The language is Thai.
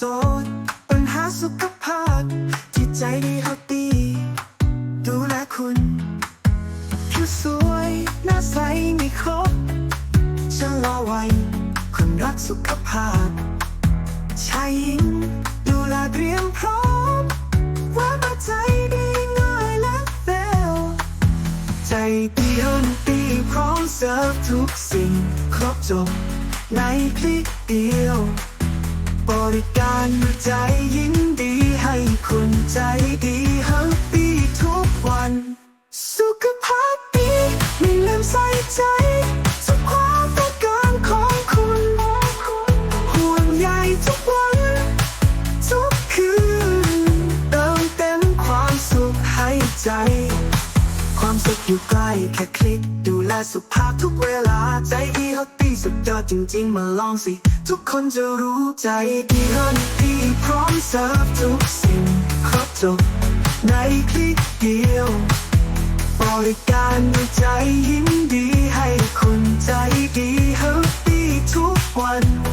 ชน์ปัญหาสุขภาพที่ใจดีเฮาตีดูแลคุณผิวสวยหน้าใสม่ครบชะลอไวัยคนรักสุขภาพชายหญิงดูแลเตรียมพร้อม ว่ามาใจดีง่ายและเร็วใจดีฮันตีพร้อมเสิร์ฟทุกสิ่ง ครบจบในคลิกเดียว ริการด้วยใจยินดีให้คุณใจดีฮันตีทุกวัน สุขภาพดีไม่ลืมใส่ใจทุกความต้องการของคุณ ห่วงใยทุกวัน ทุกคืนเติมเต็มความสุขให้ใจ ความสุขอยู่ใกล้แค่คลิก ดูแลสุขภาพทุกเวลา ใจดีเฮลตี้สุดยอดจริง ๆ มาลองสิ ทุกคนจะรู้ใจดีเฮลตี้พร้อมเสิร์ฟทุกสิ่งครบจบในคลิกเดียวบริการด้วยใจยินดีให้คุณใจดีเฮ็ดดีทุกวัน